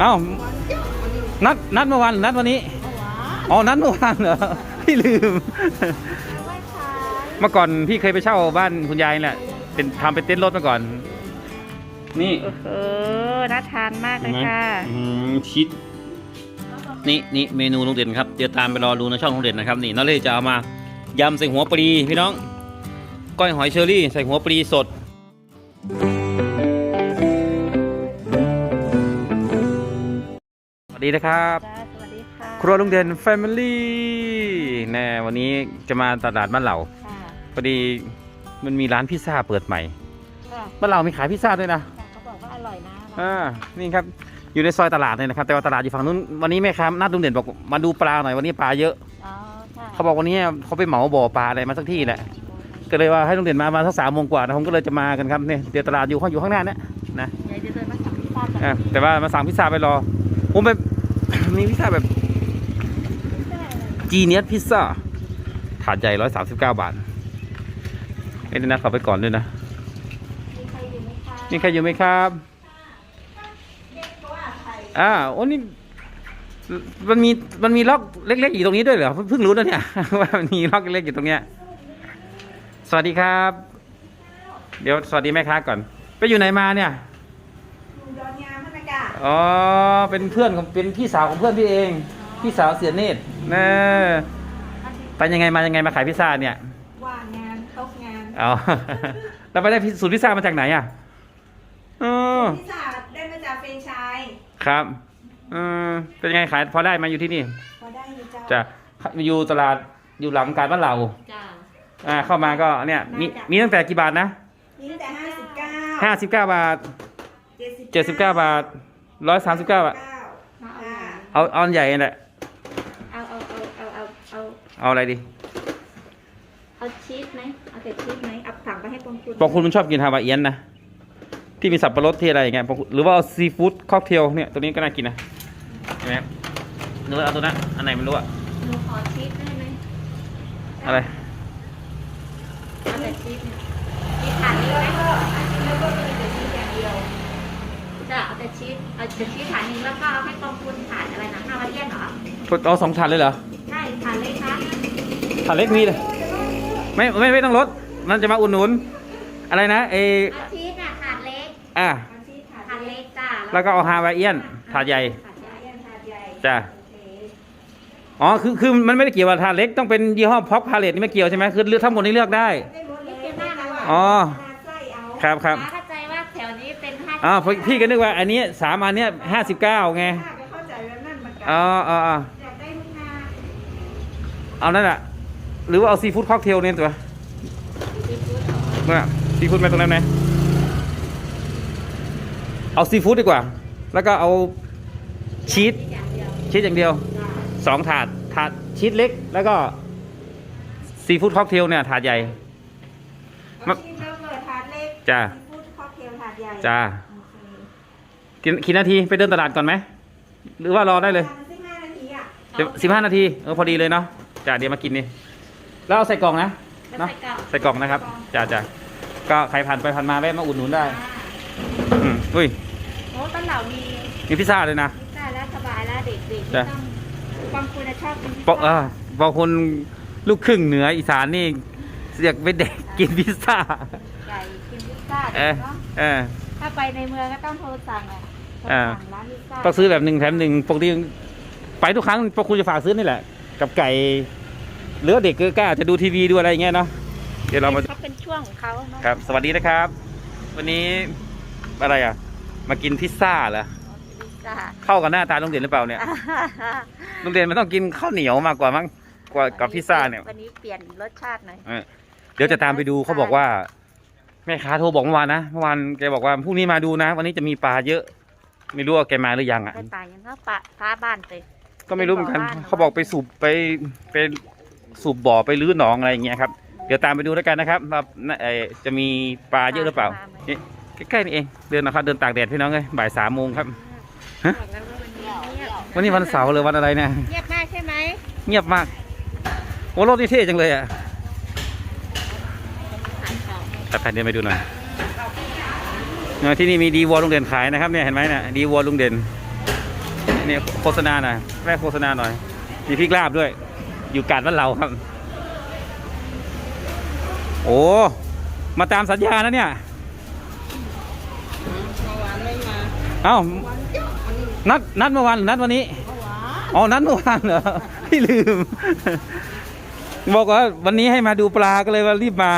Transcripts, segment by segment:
เอ้านัดนัดเมื่อวานหรือนัดวันนี้อ๋อนัดเมื่อวานเหรอพี่ลืม เมื่อก่อนพี่เคยไปเช่าบ้านคุณยายนี่แหละเป็นทำเป็นเต็นท์รถมาก่อน นี่โอ้โหน่าทานมากเลยค่ะอืมชิดนี่นี่เมนูลุงเด่นครับเดี๋ยวตามไปรอดูในช่องลุงเด่นนะครับนี่น้าเล่จะเอามายำใส่หัวปลีพี่น้อง ก้อยหอยเชอรี่ใส่หัวปลีสด วัสดีนะครับ จ้าสวัสดีค่ะครัวลุงเด่นแฟมิลี่แน่วันนี้จะมาตลาดบ้านเหล่าค่ะพอดีมันมีร้านพิซซ่าเปิดใหม่ ค่ะบ้านเหล่ามีขายพิซซ่าด้วยนะเขาบอกว่าอร่อยนะอ่า นี่ครับ อยู่ในซอยตลาดเลยนะครับ แต่ว่าตลาดอยู่ฝั่งนู้น วันนี้แม่ค้านัดลุงเด่นบอกมาดูปลาหน่อย วันนี้ปลาเยอะ อ๋อค่ะเขาบอกวันนี้เขาไปเหมาบ่อปลาอะไรมาสักที่แหละ ก็เลยว่าให้ลุงเด่นมามาสักสามโมงกว่านะผมก็เลยจะมากันครับเนี่ยเดี๋ยวตลาดอยู่ข้างอยู่ข้างหน้าเนี่ยนะ ยายจะเดินมาสั่งพิซซ่ากันอะแต่ว่ามาสั่งพิซซ่าไปรอ ผมแบบ มีพิซซ่าแบบจีเนียสพิซซ่าถาดใหญ่ร้อยสามสิบเก้าบาทเอ้ยเดี๋ยวนะขอไปก่อนด้วยนะมีใครอยู่ไหมคะมีใครอยู่ไหมครับอ่าโอ้นี่มันมีมันมีล็อกเล็กๆอยู่ตรงนี้ด้วยเหรอเพิ่งรู้นะเนี่ยว่ามันมีล็อกเล็กๆอยู่ตรงเนี้ย สวัสดีครับ เดี๋ยวสวัสดีแม่ค้าก่อน ไปอยู่ไหนมาเนี่ย ดอนยามพันธกา อ๋อ เป็นเพื่อนของเป็นพี่สาวของเพื่อนพี่เอง พี่สาวเสียเนตรเนอไปยังไงมายังไงมาขายพิซซ่าเนี่ย ว่างงานตกงานเอาเราไปได้สูตรพิซซ่ามาจากไหนอะอ๋อพิซซ่าได้มาจากเฟรนไชายครับอืมเป็นยังไงขายพอได้มาอยู่ที่นี่ พอได้อยู่เจ้าจะอยู่ตลาดอยู่หลังการบ้านเราจ้าอ่าเข้ามาก็เนี่ยมีมีตั้งแต่กี่บาทนะนี่ตั้งแต่ห้าสิบเก้าห้าสิบเก้าบาทเจ็ดสิบเจ็ดสิบเก้าบาท ร้อยสามสิบเก้าบาทมาเอาอ่าเอาเอาอันใหญ่นั่นแหละ เอาเอาเอาเอาเอาเอาเอาอะไรดีเอาชีสไหมเอาแต่ชีสไหมเอาสั่งไปให้ปองคุณบางคนมันชอบกินฮาวายเอียนนะ ที่มีสับปะรดที่อะไรอย่างเงี้ยบางคนหรือว่าเอาซีฟู้ดค็อกเทลเนี่ย ตัวนี้ก็น่ากินนะเห็นไหมครับหรือว่าเอาตัวนั้นอันไหนไม่รู้อะหนูขอชีสได้ไหมอะไร เอาแต่ชีสเนี่ยชีสถาดนี้ไห เหรอเอาสองถาดเลยเหรอ ใช่ถาดเลยคะถาดเล็กมีเลย ไม่ไม่ไม่ต้องลดนั่นจะมาอุ่นหนุน อะไรนะเออเอาชีสอะถาดเล็ก อะเอาชีสถาดถาดเล็กจ้าแล้วก็เอาฮาวายเอียนถาดใหญ่ถาดใหญ่ยันถาดใหญ่จ้ะโอเคอ๋อคือคือมันไม่ได้เกี่ยวกับถาดเล็กต้องเป็นยี่ห้อพ็อกพาเลตนี่ไม่เกี่ยวใช่ไหมคือเลือกทั้งหมดนี้เลือกได้ได้หมดเลยแต่ว่าอ๋อขนาดไส้เอาครับครับป้าเข้าใจว่าแถวนี้เป็นห้าอ๋อพี่พี่ก็นึกว่าอันนี้สามอันเนี้ยห้าสิบเก้าไงข้าก็เข้าใจแบบนั้นเหมือนกัอ๋ออ๋ออ๋อ อยากได้ทุกงาน เอานั่นแหละหรือว่าเอาซีฟู้ดค็อกเทลเนี่ยตัวน่ะซีฟู้ดมาตรงนั้นไหมเอาซีฟู้ดดีกว่า แล้วก็เอาชีสอย่างเดียวชีสอย่างเดียวสองถาดถาดชีสเล็ก แล้วก็ซีฟู้ดค็อกเทลเนี่ยถาดใหญ่เอาชีสเริ่มเลยถาดเล็กจ้ะซีฟู้ดค็อกเทลถาดใหญ่จ้าโอเคกี่กี่นาทีไปเดินตลาดก่อนไหมหรือว่ารอได้เลยทำสิบห้านาทีอะสิบห้านาทีเออพอดีเลยเนาะ จ้าเดี๋ยวมากินนี่แล้วเอาใส่กล่องนะแล้วเนาะใส่กล่องใส่กล่องนะครับจ้าจ้าก็ใครผ่านไปผ่านมาแวะมาอุดหนุนได้อืมอุ้ยโอ้ต้นเหล่ามีมีพิซซ่าเลยนะพิซซ่าแล้วสบายแล้วเด็กๆไม่จ้ะต้องบางคนน่ะชอบกินพิซบอกเอซ่าอบอกคนลูกครึ่งเหนืออีสานนี่เรียกไปเด็กกินพิซซ่าไก่กินพิซซ่าเออเนาะเออถ้าไปในเมืองก็ต้องโทรสั่งอะโทรอ่าสั่งร้านพิซซ่าต้องซื้อแบบหนึ่งแถมหนึ่งปกติไปทุกครั้งพวกคุณจะฝากซื้อนี่แหละ กับไก่ หรือว่าเด็กก็อาจจะดูทีวีดูอะไรอย่างเงี้ยเนาะเดี๋ยวเรามาเขาเป็นช่วงของเขาเนาะครับ สวัสดีนะครับ วันนี้อะไรอะ มากินพิซซ่าเหรอพิซซ่าเข้ากับหน้าตาโรงเรียนหรือเปล่าเนี่ยโรงเรียนมันต้องกินข้าวเหนียวมากกว่ามั้งกว่ากับพิซซ่าเนี่ยวันนี้เปลี่ยนรสชาติหน่อยเออเดี๋ยวจะตามไปดูเขาบอกว่า แม่ค้าโทรบอกเมื่อวานนะเมื่อวานแกบอกว่าพรุ่งนี้มาดูนะ วันนี้จะมีปลาเยอะ ไม่รู้ว่าแกมาหรือยังอะไปป่ายังก็ปะฟ้าบ้านไปก็ไม่รู้เหมือนกันไปบ่อบ้านเขาบอกไปสูบไปไป สูบบ่อไปรื้อหนองอะไรอย่างเงี้ยครับเดี๋ยวตามไปดูแล้วกันนะครับว่าน่าเอ่อจะมีปลาเยอะหรือเปล่านี่ใกล้ๆนี่เองเดินนะครับเดินตากแดดพี่น้องเลยบ่ายสามโมงครับฮะบอกแล้วว่าวันนี้เงียบวันนี้วันเสาร์หรือวันอะไรเนี่ยเงียบมากใช่ไหมเงียบมากโอ้รถนี่เท่จังเลยอะขายของแต่แผ่นเดินไปดูหน่อยเออที่นี่มีดีวัวลุงเด่นขายนะครับเนี่ยเห็นไหมเนี่ยดีวัวลุงเด่นเนี่ยโฆษณาหน่อยแรกโฆษณาหน่อยมีพริกลาบด้วย อยู่กาดบ้านเราครับ โอ้ มาตามสัญญานะเนี่ยเอ้านัดนัดเมื่อวานหรือนัดวันนี้อ๋อนัดเมื่อวานเหรอพี่ลืม บอกว่าวันนี้ให้มาดูปลาก็เลยว่ารีบมา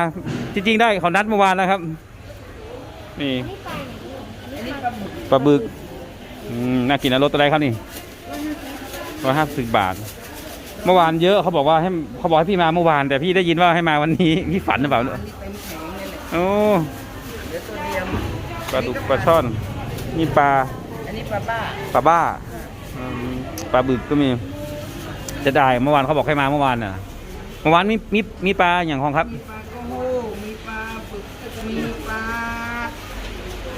จริง ๆ ได้เขานัดเมื่อวานแล้วครับ นี่ปลาบึกอืมน่ากินนะรสอะไรครับนี่ร้อยห้าสิบบาท เมื่อวานเยอะเขาบอกว่าให้เขาบอกให้พี่มาเมื่อวาน แต่พี่ได้ยินว่าให้มาวันนี้พี่ฝันหรือเปล่าโอ้ปลาดุกปลาช่อนนี่ปลาอันนี้ปลาบ้าปลาบ้าอืมปลาบึกก็มีจะได้เมื่อวานเขาบอกให้มาเมื่อวานน่ะเมื่อวานมีมีมีปลาอย่างของครับมีปลาโกโฮมีปลาบึกมีปลา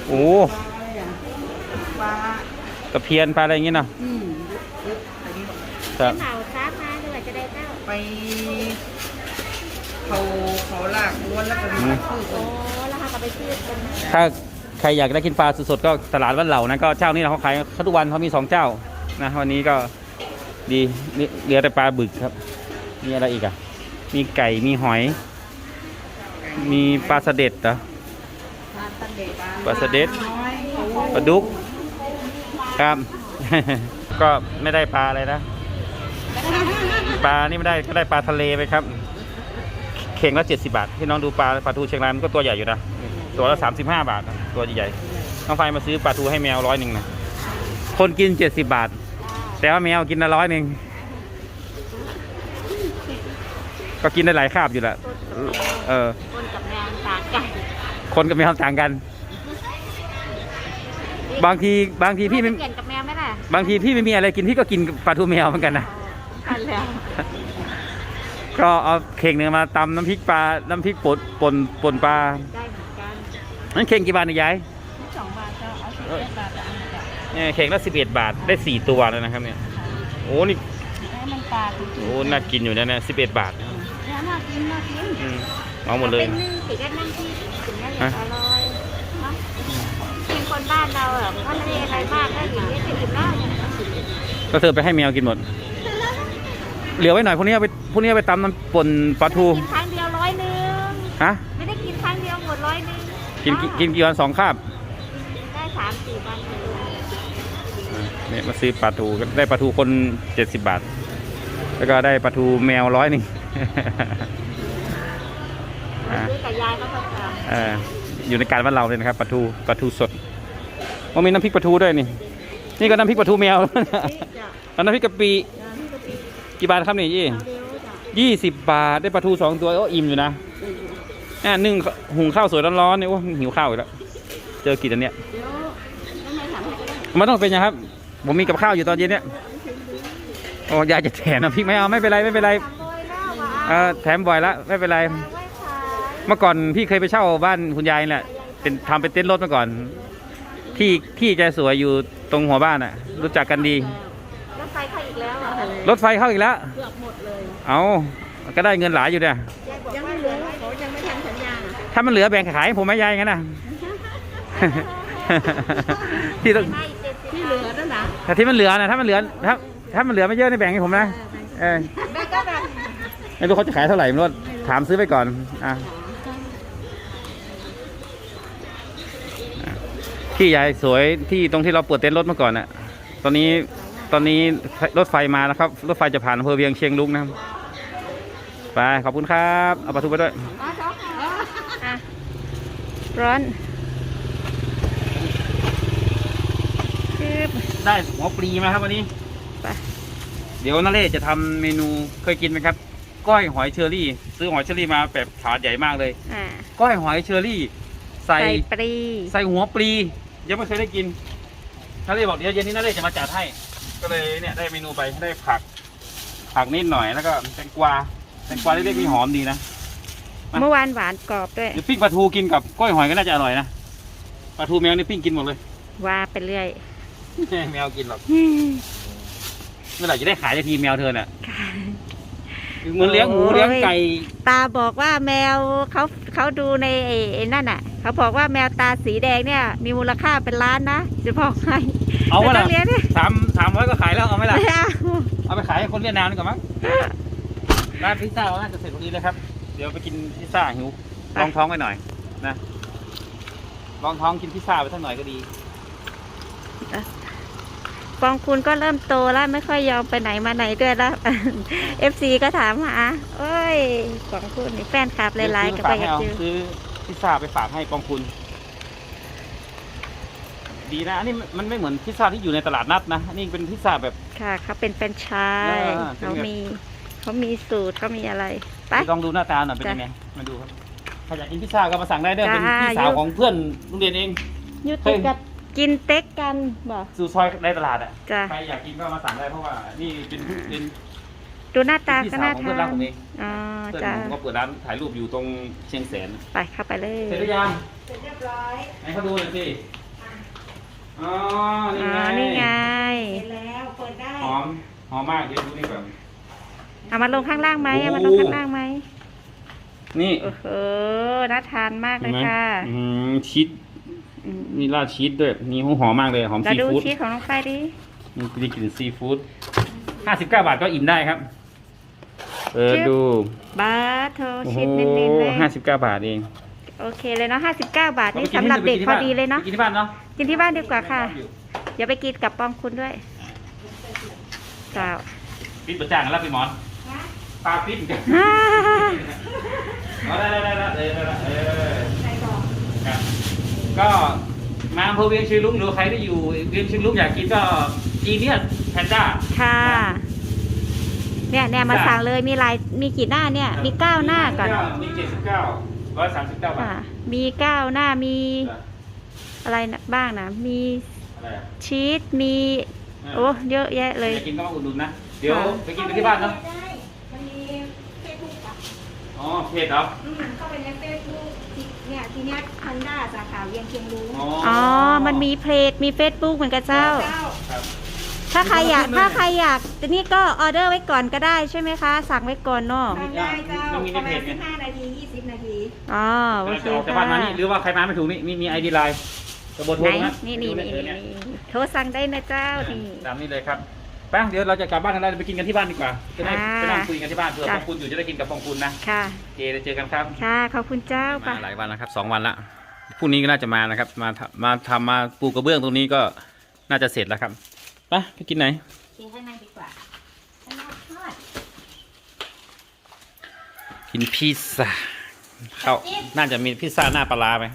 โอ้ปลาอะไรอะปลาตะเพียนปลาอะไรอย่างเงี้ยเนาะอืมเยอะๆอันนี้ครับ ได้เจ้าไปเขาเขาลากล้วนแล้วก็มีปลาคือโอ้แล้วเขาก็ไปซื้อตรงนั้นถ้าใครอยากได้กินปลาสดๆก็ตลาดบ้านเหล่านะก็เจ้านี้เขาขายเขาทุกวันเขามีสองเจ้านะวันนี้ก็ดีนี่เหลือแต่ปลาบึกครับ มีอะไรอีกอะ มีไก่มีหอย มีปลาสะเด็ดเหรอ ปลาตะเด็ดปลาสะเด็ด น้อยปลาดุกครับ ก็ไม่ได้ปลาอะไรนะ ปลานี่ไม่ได้ก็ได้ปลาทะเลไปครับ เข่งละเจ็ดสิบาทที่น้องดูปลาปลาทูเชียงรายมันก็ตัวใหญ่อยู่นะตัวละสามสิบห้าบาทนะตัวใหญ่ๆน้องไฟมาซื้อปลาทูให้แมวร้อยหนึ่งนะคนกินเจ็ดสิบาท แต่ว่าแมวกินละร้อยหนึ่งก็กินได้หลายคาบอยู่แหละเออ คนกับแมวต่างกัน คนกับแมวต่างกัน บางทีบางทีพี่ไม่เปลี่ยนกับแมวไหมล่ะบางทีพี่ไม่มีอะไรกินพี่ก็กินปลาทูแมวเหมือนกันนะ กันแล้วก็เอาเข่งหนึ่งมาตำน้ำพริกปลา น้ำพริกป่นป่นป่นปลา ได้เหมือนกันนั่นเข่งกี่บาทเนี่ยยายสองบาทก็เอาสิบเอ็ดบาทละอันนี้จ้ะเนี่ยเข่งละสิบเอ็ดบาทได้สี่ตัวแล้วนะครับเนี่ย โอ้นี่ให้มันปลาจริงโอ้น่ากินอยู่นะเนี่ยสิบเอ็ดบาทๆแล้วน่ากินน่ากินอืมเอาหมดเลย เป็นนึ่งสีก็นั่งที่ถึงจะอยากอร่อยเนาะกินคนบ้านเราอะมันก็ไม่ได้อะไรมากได้อย่างนี้จะกินได้ก็เธอไปให้แมวกินหมด เหลือไว้หน่อยพรุ่งนี้เอาไปพรุ่งนี้เอาไปตำน้ำป่นปลาทูกินครั้งเดียวร้อยหนึ่งฮะไม่ได้กินครั้งเดียวหมดร้อยหนึ่งกินกินกินกี่วันสองคาบได้สามสี่วันเลยอะเนี่ยมาซื้อปลาทูก็ได้ปลาทูคนเจ็ดสิบบาท แล้วก็ได้ปลาทูแมวร้อยหนึ่ง อะ ซื้อกับยายก็ต้องการเอ่ออยู่ในการบ้านเราเลยนะครับปลาทูปลาทูสดมันมีน้ำพริกปลาทูด้วยนี่ นี่ก็น้ำพริกปลาทูแมวเอาน้ำพริกกะปิ กี่บาทครับนี่ยี่ยี่สิบบาทได้ปลาทูสองตัวโอ้อิ่มอยู่นะอ่านึ่งหุงข้าวสวยร้อนๆเนี่ยโอ้หิวข้าวอีกแล้วเจอกินอันเนี้ยเดี๋ยวต้องไม่ถามให้ก็ได้มันต้องเป็นยังครับ ผมมีกับข้าวอยู่ตอนเย็นเนี่ยโอ้ยายจะแถมน้ำพริกไหมเอาไม่เป็นไรไม่เป็นไรเลยแล้ววะเออแถมบ่อยละไม่เป็นไร เมื่อก่อนพี่เคยไปเช่าบ้านคุณยายนี่แหละเป็นทำเป็นเต็นท์รถมาก่อน ที่ที่แกสวยอยู่ตรงหัวบ้านอะ รู้จักกันดีรถไฟเข้าอีกแล้ว เหรอรถไฟเข้าอีกแล้ว เกือบหมดเลย เอาก็ได้เงินหลายอยู่เนี่ยยายบอกว่าเหลือเขายังไม่ทำสัญญาถ้ามันเหลือแบ่งขายให้ผมไหม่ยายงั้นนะที่ต้องไม่เจ็ดสิบที่เหลือนั่นนะถ้าที่มันเหลือนะถ้ามันเหลือถ้าถ้ามันเหลือไม่เยอะนี่แบ่งให้ผมนะเออแม่ก็แบบไม่รู้เขาจะขายเท่าไหร่ไม่รู้ถามซื้อไปก่อนอะอะที่ยายสวยที่ตรงที่เราเปิดเต็นท์รถเมื่อก่อนน่ะ ตอนนี้ ตอนนี้รถไฟมาแล้วครับ รถไฟจะผ่านอำเภอเวียงเชียงลุกนะครับ ไป ขอบคุณครับ เอาปลาทูไปด้วยอะร้อนคือได้หัวปลีมาครับวันนี้ ไป เดี๋ยวนาเล่จะทำเมนูเคยกินไหมครับ ก้อยหอยเชอรี่ ซื้อหอยเชอรี่มาแบบถาดใหญ่มากเลย อ่าก้อยหอยเชอรี่ ใส่ใส่ปรี ใส่หัวปลียังไม่เคยได้กินนาเล่บอกเดี๋ยวเย็นนี้นาเล่จะมาจัดให้ ก็เลยเนี่ยได้เมนูไปได้ผัก ผักนิดหน่อยแล้วก็แตงกวาแตงกวาเล็กๆมีหอมดีนะมาเมื่อวานหวานกรอบด้วยเดี๋ยวปิ้งปลาทูกินกับก้อยหอยก็น่าจะอร่อยนะปลาทูแมวนี่ปิ้งกินหมดเลย ว่าไปเรื่อยแมวกินหรอกเมื่อไหร่จะได้ขายสักทีแมวเธอน่ะเหมือนเลี้ยงหมูโอ้ยเลี้ยงไก่ตาบอกว่าแมวเขาเขาดูในไอ้ไอ้นั่นอะ เขาบอกว่าแมวตาสีแดงเนี่ย มีมูลค่าเป็นล้านนะจะบอกให้ เอาไม่วะต้ล่ะองเลี้ยงดิสามสามร้อยก็ขายแล้วเอาไหมล่ะไม่เอาเอาไปขายให้คนเวียดนามดีกว่ามั้งร้านพิซซ่าเราน่าจะเสร็จวันนี้เลยครับ เดี๋ยวไปกินพิซซ่าหิวลองท้องไปหน่อยนะลองท้องกินพิซซ่าไปสักหน่อยก็ดีปองคุณก็เริ่มโตแล้วไม่ค่อยยอมไปไหนมาไหนด้วยแล้วเอฟซีก็ถามหาโอ้ยปองคุณนี่แฟนคลับหลายๆก็ไปอยากเจอซื้อพิซซ่าไปฝากให้ปองคุณ ดีนะ อันนี้มันไม่เหมือนพิซซ่าที่อยู่ในตลาดนัดนะ อันนี่เป็นพิซซ่าแบบ ค่ะเขาเป็นแฟรนไชายอ่าเป็นเขาไงมีเขามีสูตรเขามีอะไรไป ลองดูหน้าตาหน่อยเป็นจ้ะยังไง มาดูครับใครอยากกินพิซซ่าก็มาสั่งได้เด้อเป็นจ้าพี่สาวอยู่ ของเพื่อนโรงเรียนเองอยุเฮ้ติยกับกินเต็กกันบอกสู่ซอยในตลาดอะ จ้ะใครอยากกินก็มาสั่งได้เพราะว่านี่เป็นเป็นดูหน้าตาพี่ก็สาวน่าของทาเพื่อนรักนผมเอง อ๋อเพื่อนจ้าผมก็เปิดร้านถ่ายรูปอยู่ตรงเชียงแสน ไปเข้าไปเลย เสร็จหรือยังเสร็จเรียบร้อยให้เขาดูหน่อยสิ อ๋อ นี่อ๋อไงนี่ไง เสร็จแล้วเปิดได้หอม หอมมากเดี๋ยวดูนี่ก่อน เอามาลงข้างล่างไหมโอ้เอามาลงข้างล่างไหมนี่โอ้โหน่าทานมากเลเห็นยไหมค่ะอืมชีสอืมมีราดชีสด้วย นี่หอมมากเลย หอมเราซีดูฟู้ดชีสของน้องไปายดิ มันได้กลิ่นซีฟู้ดห้าสิบเก้าบาทก็อิ่มได้ครับ เออดู บาร์โทโอ้โหชีสเน้นๆเลยห้าสิบเก้าบาทเอง โอเคเลยเนาะห้าสิบเก้าบาทนี่อาไปสำหรับเด็กที่พอบ้านดีเลยเนาะไปกินที่บ้านเนาะ กินที่บ้านดีกว่าค่ะ เดี๋ยวไปกินกับปองคุณด้วยจ้าวปิดประจ่างแล้วพี่หมอนปลาปิดกันฮ่าเอาได้ได้ได้ได้ได้ได้เออใส่กล่องครับก็มาอำเภอเวียงชีรุ้งหรือใครที่อยู่เวียงชีรุ้งอยากกินก็จีเนียสแพนด้าค่ะเนี่ยเนี่ยมาจ้ะสั่งเลยมีลายมีกี่หน้าเนี่ย มีเก้าหน้าก่อนมีเจ็ดสิบเก้า ร้อยสามสิบเก้าบาค่ะทมีเก้าหน้ามีจ้ะอะไรนะบ้างนะมีอะไรอะชีสมีโอ้เยอะแยะเลย อยากกินก็มาอุดหนุนนะ เดี๋ยวค่ะ ไปกินกันที่บ้านเนาะ ได้มันมีเฟซบุ๊กอะอ๋อเพจเหรออืมเข้าไปในเฟซบุ๊กเนี่ยทีเนี้ยฮันด้าสาขาเวียงเชียงรุ้งอ๋อมันมีเพจมี Facebook เหมือนกับเจ้า เจ้าครับ ถ้าใครอยากขอบคุณถ้าใครอยากแต่นี่ก็ออเดอร์ไว้ก่อนก็ได้ใช่ไหมคะ สั่งไว้ก่อนเนาะทำได้เจ้ามันมีในประเพมาณจไง สิบห้านาทียี่สิบนาทีอ๋อโอเคจะออกจากบ้านมานี่หรือว่าใครมาไม่ถูกนี่มีมีไอดีไลน์กระบวนไหนการนะนี่นี่ดูนี่เออเนี่ยนี่โทรสั่งได้นะเจ้านี่ ตามนี้เลยครับไปเดี๋ยวเราจะกลับบ้านกันแล้วไปกินกันที่บ้านดีกว่าจะได้อ่าไปนั่งคุยกันที่บ้านเผื่อจ้ะปองคุณอยู่จะได้กินกับปองคุณนะค่ะโอเคเดี๋ยวเจอกันครับค่ะ ขอบคุณเจ้าไปมาหลายวันแล้วครับสองวันละพรุ่งนี้ก็น่าจะมานะครับ มาทำมาทำมาปูกระเบื้องตรงนี้ก็น่าจะเสร็จแล้วครับ ไปไปกินไหนกินข้างในดีกว่าข้างนอกทอดกินพิซซ่าเขาน่าจะมีพิซซ่าหน้าปลาร้าไหม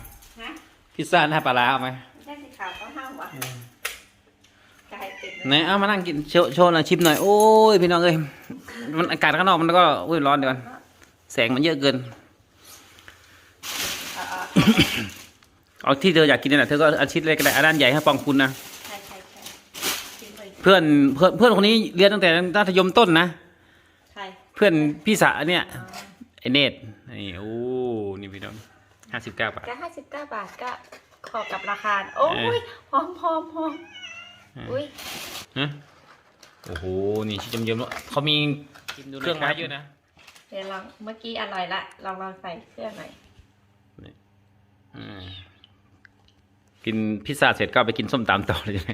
ฮะพิซซ่าหน้าปลาร้าเอาไหมไม่ใช่สีขาวเขาห้าวะกลายเป็นไหนเอามานั่งกินโชว์โชว์หน่อยชิมหน่อยโอ้ยพี่น้องเอ้ยมันอากาศข้างนอกมันก็อุ้ยร้อนเดี๋ยวก่อนแสงมันเยอะเกิน เอาที่เธออยากกินนี่แหละเธอก็อาชีพเล็กก็ได้อันด้านใหญ่ให้ปองคุณนะ ใช่ใช่ใช่กินเลย เพื่อนเพื่อนเพื่อนคนนี้เรียนตั้งแต่มัธยมต้นนะใช่เพื่อนพี่สะเนี่ยไอเนตนี่โอ้นี่พี่น้องห้าสิบเก้าบาท ก็ห้าสิบเก้าบาทก็ขอกับราคา โอ้ยหอมหอมหอมอุ้ยฮะโอ้โหนี่ชิ้นเยิ้มๆแล้วเขามีเครื่องไม้เยอะนะเดี๋ยวลองเมื่อกี้อร่อยละลองลองใส่เครื่องหน่อยอืมกินพิซซ่าเสร็จก็ไปกินส้มตำต่อเลยใช่ไหม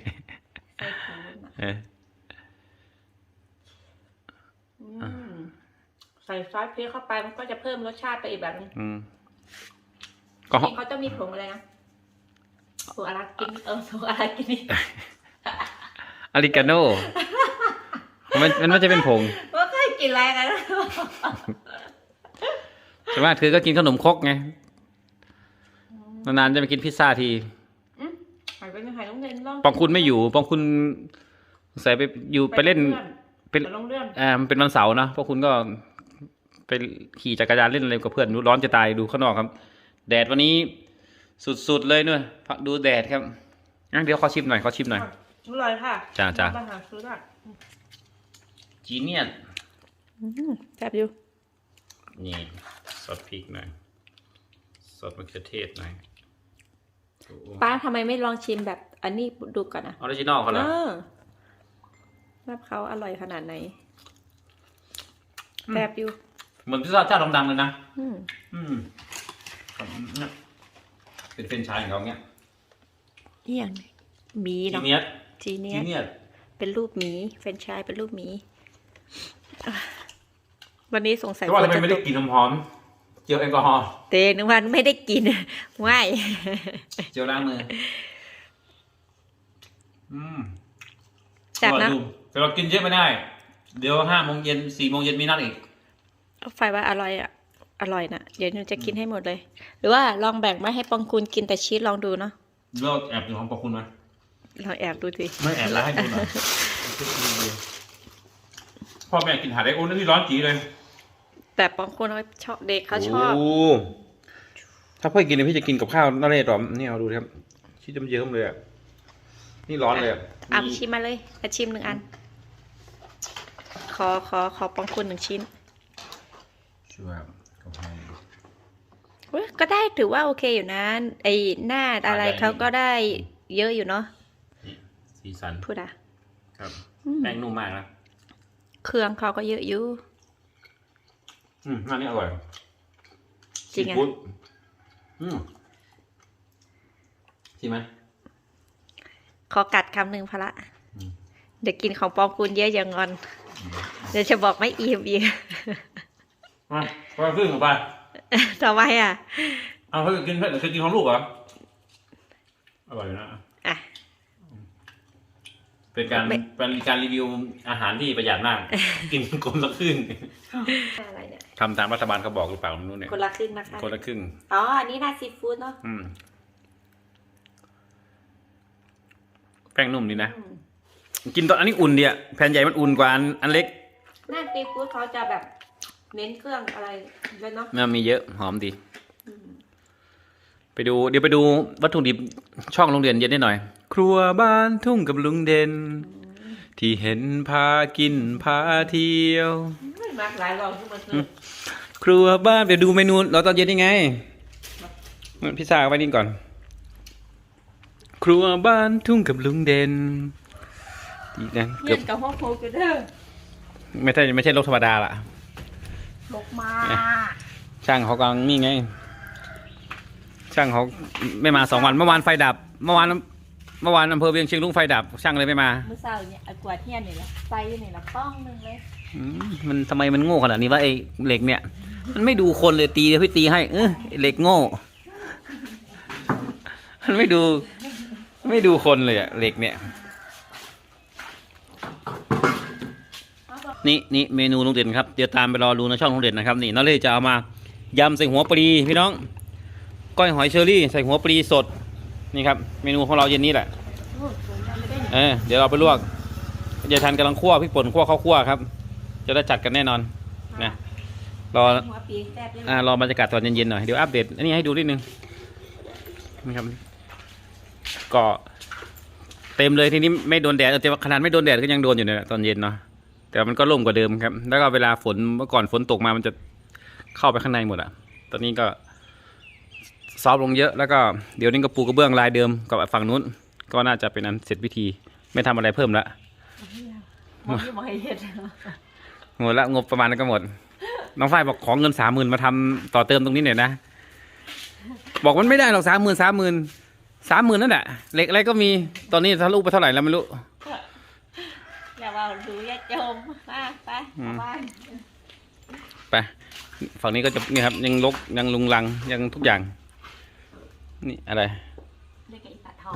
ใส่ซอสพริกเข้าไปมันก็จะเพิ่มรสชาติไปอีกแบบนึงอืมก็นี่เขาจะมีผงอะไรนะผงอะไรกินเออผงอะไรกินนี่อาริกาโน่มันมันไม่จะเป็นผงว่าเคยกินอะไรกันใช่ไหมคือก็กินขนมครกไงนานๆจะไปกินพิซซ่าทีอืมหายไปไหนหายต้องเรียนลองปองคุณไม่อยู่ปองคุณ ใส่ไปอยู่ไปเล่นเป็เป็นนลองเลื่อนอ่ามันเป็นวันเสาร์นะเพราะคุณก็ไปขี่จักรยานเล่นอะไรกับเพื่อนดูร้อนจะตายดูข้างนอกครับ แดดวันนี้สุดๆเลยเนอะดูแดดครับงั้นเดี๋ยวขอชิมหน่อยขอชิมหน่อยอร่อยค่ะจ้าจ้ามาหาซื้อได้จีเนียนแซ่บอยู่นี่ซอสพริกหน่อยซอสมะเขือเทศหน่อยโอ้ป้าทำไมไม่ลองชิมแบบอันนี้ดูก่อนนะออริจินอลเขาเหรอ เออว่าเขาอร่อยขนาดไหนแซ่บอยู่ เหมือนพิซซ่าเจ้าดังๆเลยนะ อืมอืมครับเนี่ยเป็นเฟรนช์ชายของเขาเนี่ยนี่อย่างมีจีเนาะเนียสจีเนียที่เนี่ยเป็นรูปหมีเฟรนช์ชายเป็นรูปหมีอะวันนี้สงสัยแต่ว่าทำไมฝนไม่จะได้ตกกลินหอมๆเจลแอลกอฮอล์เตนึกวันไม่ได้กินง่ายเจลล้างมือ อืมจับอร่อยนะอยู่ แต่เรากินเยอะไม่ได้ เดี๋ยวห้าโมงเย็นสี่โมงเย็นมีนัดอีกไฟว่าอร่อยอะ อร่อยนะเดี๋ยวหนูจะกินให้หมดเลย หรือว่าลองแบ่งมาให้ปองคุณกินแต่ชีสลองดูเนาะเลิกแอบกินของปอคุณไหมลองแอบดูสิไม่แอบแล้วให้ดูหน่อยพ่อแม่กินหาได้โอ้นั่นนี่ร้อนจีเลย แต่ปองคุณเขาชอบเด็กเขาชอบ โถ้าพ่อกินเนี่ยพี่จะกินกับข้าวน่าเลยหรอนี่เอาดูครับชิ้นเยิ้มๆเลยอะนี่ร้อนเลยอะอะมีชิมมาเลยมาชิมหนึ่งอัน ขอขอขอปองคุณหนึ่งชิ้นช่วยครับกับข้าวเว้ยก็ได้ถือว่าโอเคอยู่นะ ไอหน้าอะไรอ่าได้เขาก็ได้เยอะอยู่เนาะนี่สีสันพูดอะครับอืมแป้งนุ่มมากนะเครื่องเขาก็เยอะอยู่ อืมอันนี้อร่อยจริงอะซีฟู้ดอืมใช่ไหมขอกัดคำหนึ่งพอละอืม เดี๋ยวกินของปองคุณเยอะอย่างงอน เดี๋ยวจะบอกไม่อิ่มอีกมาพอครึ่งออกไปทำไมอะ เอาเคยกินเคยกินของลูกเหรออร่อยอยู่นะอะ เป็นการไม่ เป็นการรีวิวอาหารที่ประหยัดมาก กินกลมละครึ่งอะไรเนี่ยทำตามรัฐบาลเขาบอกหรือเปล่าไม่รู้เนี่ยคนละครึ่งนะคะคนละครึ่ง อ๋ออันนี้น่าซีฟู้ดเนาะอืมแป้งนุ่มดีนะอืม กินตอนอันนี้อุ่นเดียแผ่นใหญ่มันอุ่นกว่าอันอันเล็กน่าซีฟู้ดเขาจะแบบเน้นเครื่องอะไรเยอะเนาะมันมีเยอะหอมดีอืมไปดูเดี๋ยวไปดูวัตถุดิบช่องโรงเรียนเย็นนิดหน่อย ครัวบ้านทุ่งกับลุงเด่นที่เห็นพากินพาเที่ยว ไม่มากหลายรองขึ้นมาคือครัวบ้านเดี๋ยวดูเมนูเราตอนเย็นยังไงพี่สาวไว้นี่ก่อน ครัวบ้านทุ่งกับลุงเด่น ดีนะเกืเย็อบนกับห้องโคกันเด้อไม่ใช่ไม่ใช่รถธรรมดาละลกมาช่างเขากำลังนี่ไง ช่างเขาไม่มาสองวันเมื่อวานไฟดับ เมื่อวานเมื่อวานอำเภอเวียงเชียงรุ้งไฟดับ ช่างเลยไม่มาเมื่อเช้าเนี่ยเอากวาดเทียนนี่แหละไฟนี่แหละป้องหนึงเลยอืมมันทำไมมันโง่ขนาดนี้วะไอ้เหล็กเนี่ย มันไม่ดูคนเลยตีเดี๋ยวพี่ตีให้เออไอ้เหล็กโง่ มันไม่ดู ไม่ดูคนเลยอะเหล็กเนี่ย นี่นี่เมนูลุงเด่นครับเดี๋ยวตามไปรอดูในช่องลุงเด่นนะครับนี่น้องเล่จะเอามายำใส่หัวปลีพี่น้อง ก้อยหอยเชอรี่ใส่หัวปลีสดนี่ครับเมนูของเราเย็นนี้แหละโอ้ผมจำไม่ได้เออเดี๋ยวเราไปลวกยายทันกำลังคั่วพริกป่นคั่วข้าวคั่วครับ จะได้จัดกันแน่นอนนะรอหัวปีแซ่บเลยอ่ารอบรรยากาศตอนเย็นๆหน่อยเดี๋ยวอัปเดตอันนี้ให้ดูนิดนึงนะครับก็เต็มเลยทีนี้ไม่โดนแดดแต่ว่าขนาดไม่โดนแดดก็ยังโดนอยู่เนี่ยตอนเย็นเนาะ แต่มันก็ร่มกว่าเดิมครับ แล้วก็เวลาฝนเมื่อก่อนฝนตกมามันจะเข้าไปข้างในหมดอะตอนนี้ก็ซอฟต์ลงเยอะแล้วก็เดี๋ยวนี้ก็ปูกระเบื้องลายเดิมกับฝั่งนู้น ก็น่าจะเป็นอันเสร็จพิธี ไม่ทำอะไรเพิ่มละหมอที่หมอให้เห็ดหมดละงบประมาณนั้นก็หมด น้องฝ้ายบอกขอเงินสามหมื่นมาทำต่อเติมตรงนี้หน่อยนะ บอกมันไม่ได้หรอกสามหมื่นสามหมื่นสามหมื่นนั่นแหละเหล็กอะไรก็มีตอนนี้ทะลุไปเท่าไหร่แล้วไม่รู้อย่า ว่าดูอย่าจมมาไปอืมบ้านไปฝั่งนี้ก็จะนี่ครับยังลกยังลุงลังยังทุกอย่าง นี่อะไรเรียกไอ้ปลาทอง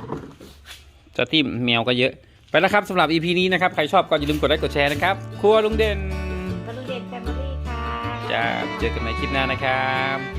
เจ้าที่แมวก็เยอะ ไปแล้วครับสำหรับ EP นี้นะครับ ใครชอบก็อย่าลืมกดไลค์กดแชร์นะครับ ครัวลุงเด่นบรรลุเด่นแฟมิลี่ค่ะ จะเจอกันในคลิปหน้านะครับ